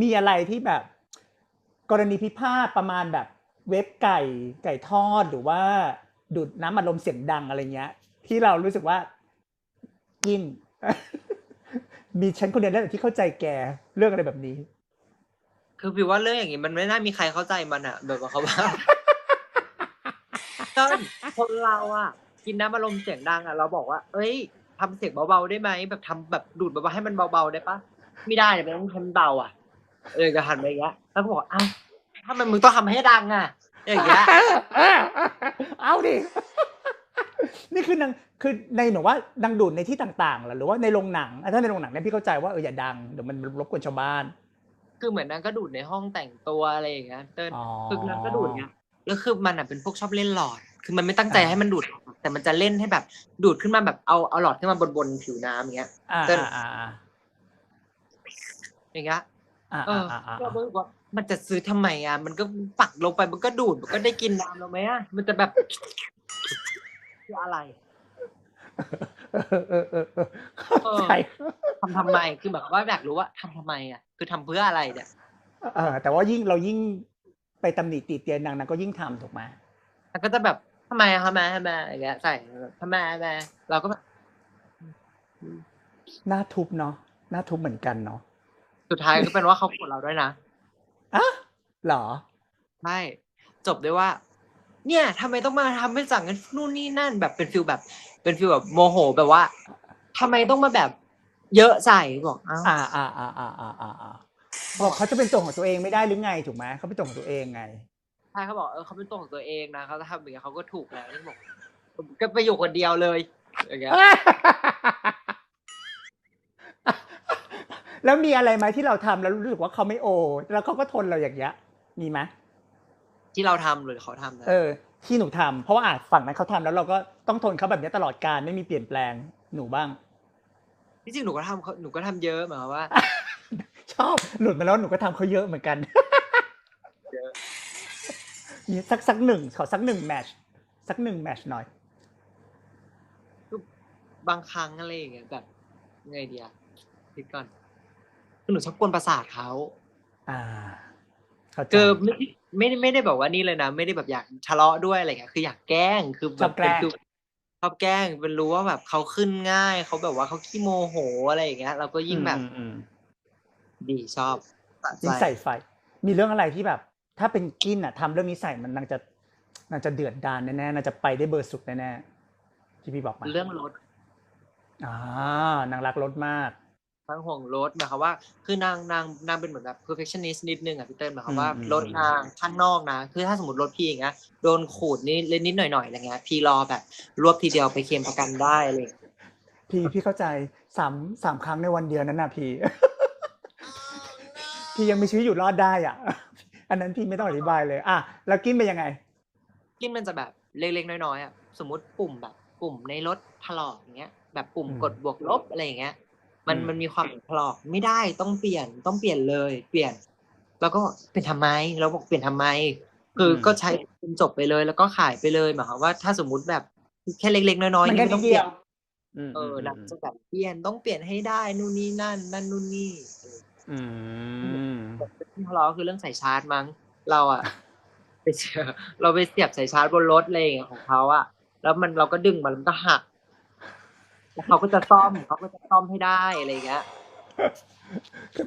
มีอะไรที่แบบ กรณีพิพาทประมาณแบบเว็บไก่ไก่ทอดหรือว่าดูดน้ำอัดลมเสียงดังอะไรเงี้ย ที่เรารู้สึกว่ากินมีฉันคนเดียวแล้วที่เข้าใจแกเรื่องอะไรแบบนี้ คือพี่ว่าเรื่องอย่างนี้มันไม่น่ามีใครเข้าใจมันอะแบบว่าเขาว่าก็คนเราอะกินน้ำอารมณ์เสียงดังอะเราบอกว่า เอ้ยทำเสียงเบาๆได้ไหมแบบทำแบบดูดเบาๆให้มันเบาๆได้ปะไม่ได้เดี๋ยวมันต้องทำเบาอะ เออจะหันไปอย่างเงี้ยแล้วก็บอกอ้าวถ้ามันมึงต้องทำให้ดังอะอย่างเงี้ยเอาดิ นี่คือนางคือในหนูว่านางดูดในที่ต่างๆเหรอหรือว่าในโรงหนังอะถ้าในโรงหนังเนี่ยพี่เข้าใจว่าเอออย่าดังเดี๋ยวมันรบกวนชาวบ้าน คือเหมือนนางก็ดูดในห้องแต่งตัวอะไรอย่างเงี้ยเติ้ลอ๋อ คือนางก็ดูดเงี้ยแล้วคือมันอะเป็นพวกชอบเล่นหลอด คือมันไม่ตั้งใจอ่าให้มันดูดแต่มันจะเล่นให้แบบดูดขึ้นมาแบบเอาเอาหลอดขึ้นมาบนบนผิวน้ำอย่างเงี้ย อ่าเติ้ลอ่าอ่าอย่างเงี้ย อ่าเอออ่าอ่าเราก็รู้สึกว่ามันจะซื้อทำไมอะ มันก็ปักลงไปมันก็ดูดมันก็ได้กินน้ำแล้วไหมอะ มันจะแบบคืออะไรเออเออเออเออเข้าใจ ทำทำไม คือแบบว่าอยากรู้ว่าทำทำไมอะ คือทำเพื่ออะไรเนี่ย เออแต่ว่ายิ่งเรายิ่งไปตำหนิติเตียนนางนางก็ยิ่งทำถูกไหมแล้วก็จะแบบทำไมอะทำไมทำไมอย่างเงี้ยใส่แบบทำไมทำไมเราก็แบบหน้าทุบเนาะหน้าทุบเหมือนกันเนาะ สุดท้ายก็เป็นว่าเขาโกรธเราด้วยนะอะเหรอ ใช่ จบด้วยว่า เนี่ยทำไมต้องมาทำให้สั่งกันนู่นนี่นั่น แบบเป็นฟิลแบบ เป็นฟิลแบบโมโหแบบว่าทำไมต้องมาแบบ เยอะใส่บอกอ้าวอ่าอ่าอ่าอ่าอ่าอ่าอ่าบอกเขาจะเป็นตัวของตัวเองไม่ได้หรือไงถูกไหมเขาเป็นตัวของตัวเองไง ใช่เขาบอกเออเขาเป็นตัวของตัวเองนะเขาจะทำอย่างเงี้ยเขาก็ถูกแล้วนี่บอกก็ไปอยู่คนเดียวเลยอย่างเงี้ย แล้วมีอะไรไหมที่เราทำแล้วรู้สึกว่าเขาไม่โอ แล้วเขาก็ทนเราอย่างเงี้ย มีไหมที่เราทำหรือเขาทำนะเออ ที่หนูทำเพราะว่าอาจฝั่งนั้นเขาทำแล้วเราก็ต้องทนเขาแบบนี้ตลอดการไม่มีเปลี่ยนแปลงหนูบ้างที่จริงหนูก็ทำเขาหนูก็ทำเยอะหมายความว่า ชอบหลุดมาแล้วหนูก็ทำเขาเยอะเหมือนกันเยอะมีสักสักหนึ่งขอสักหนึ่งแมทช์สักหนึ่งแมทช์หน่อยบางครั้งอะไรอย่างเงี้ยแบบไงเดียคิดก่อน คือหนูชอบกวนประสาทเขาอ่าเข้าใจคือไม่ไม่ได้ไม่ได้แบบว่านี่เลยนะ ไม่ได้แบบอยากทะเลาะด้วยอะไรเงี้ยคืออยากแกล้งคือแบบเป็นฟิลชอบแกล้งเป็นรู้ว่าแบบเขาขึ้นง่ายเขาแบบว่าเขาขี้โมโหอะไรอย่างเงี้ย เราก็ยิ่งแบบอืมอืมดีชอบสะยิ่งใจใส่ไฟ มีเรื่องอะไรที่แบบ ถ้าเป็นกินอะทำเรื่องนี้ใส่มันนางจะนางจะเดือดดานแน่ๆนางจะไปได้เบอร์สุดแน่ๆที่พี่บอกมาเรื่องรถอ่านางรักรถมาก นางห่วงรถหมายความว่า คือนางนางนางเป็นเหมือนแบบ perfectionist นิดนึงอะพี่เติ้ลหมายความว่าอืมรถนางข้างนอกนะ คือถ้าสมมติรถพี่อย่างเงี้ยโดนขูดนิดเล็กนิดหน่อยหน่อยๆอะไรเงี้ยพี่รอแบบ รวบทีเดียวไปเคลมประกันได้อะไรอย่างเลย พี่พี่เข้าใจสามสามครั้งในวันเดียวนั้นนะพี่ พี่ยังมีชีวิตอยู่รอดได้อะ อันนั้นพี่ไม่ต้องอธิบายเลยอะแล้วกินเป็นยังไง กินมันจะแบบเล็กๆน้อยๆอะสมมติปุ่มแบบปุ่มในรถถลอกอย่างเงี้ยแบบปุ่มอืมกดบวกลบอะไรอย่างเงี้ย มันอืมมันมีความถลอกไม่ได้ต้องเปลี่ยนต้องเปลี่ยนเลย เปลี่ยน แล้วก็เปลี่ยนทำไมเราบอกเปลี่ยนทำไม คือก็ใช้จนจบไปเลย แล้วก็ขายไปเลยหมายความว่าถ้าสมมุติแบบแค่เล็กๆน้อยๆมันนี่แค่ไม่นิต้ดองเปเดีลี่ยยนวมเออมนะจะแบบเปลี่ยนต้องเปลี่ยนให้ได้นู่นนี่นั่น นั่นนู่นนี่เอออืมที่ทะเลาะคือเรื่องสายชาร์จมั้ง เราอะไปเจอเราไปเสียบสายชาร์จบนรถอะไรอย่างเงี้ยของเขาอะแล้วมันเราก็ดึงมันแล้วมันก็หัก แล้วเขาก็จะซ่อมเขาก็จะซ่อมให้ได้อะไรอย่างเงี้ย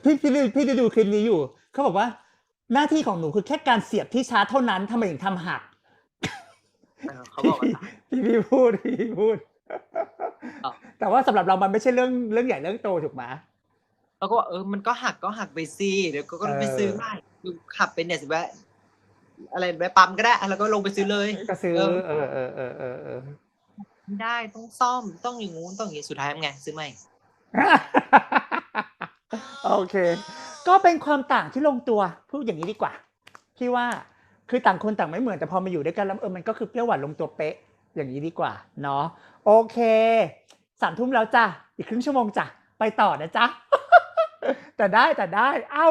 พี่พี่พี่พี่ได้ดูคลิปนี้อยู่เขาบอกว่า หน้าที่ของหนูคือแค่การเสียบที่ชาร์จเท่านั้นทำไมถึงทำหักเออเขาบอกว่าพี่พี่พูดพี่พูดอ้าวแต่ว่าสำหรับเรามันไม่ใช่เรื่องเรื่องใหญ่เรื่องโตถูกไหมเราก็บอกเออมันก็หักก็หักไปสิเดี๋ยวก็ก็เออไปซื้อใหม่ดูขับไปเนี่ยสิแวะอะไรแวะปั๊มก็ได้แล้วก็ลงไปซื้อเลย ก็ซื้อ เออเออเออเออเออเออ ไม่ได้ต้องซ่อมต้องอย่างงู้นต้องอย่างนี้สุดท้ายทำไงซื้อใหม่ โอเค ก็เป็นความต่างที่ลงตัวพูดอย่างนี้ดีกว่า พี่ว่าคือต่างคนต่างไม่เหมือนแต่พอมาอยู่ด้วยกันแล้วเออมันก็คือเปรี้ยวหวานลงตัวเป๊ะอย่างนี้ดีกว่าเนาะโอเคสามทุ่มแล้วจ้ะอีกครึ่งชั่วโมงจ้ะไปต่อนะจ๊ะแต่ได้แต่ได้อ้า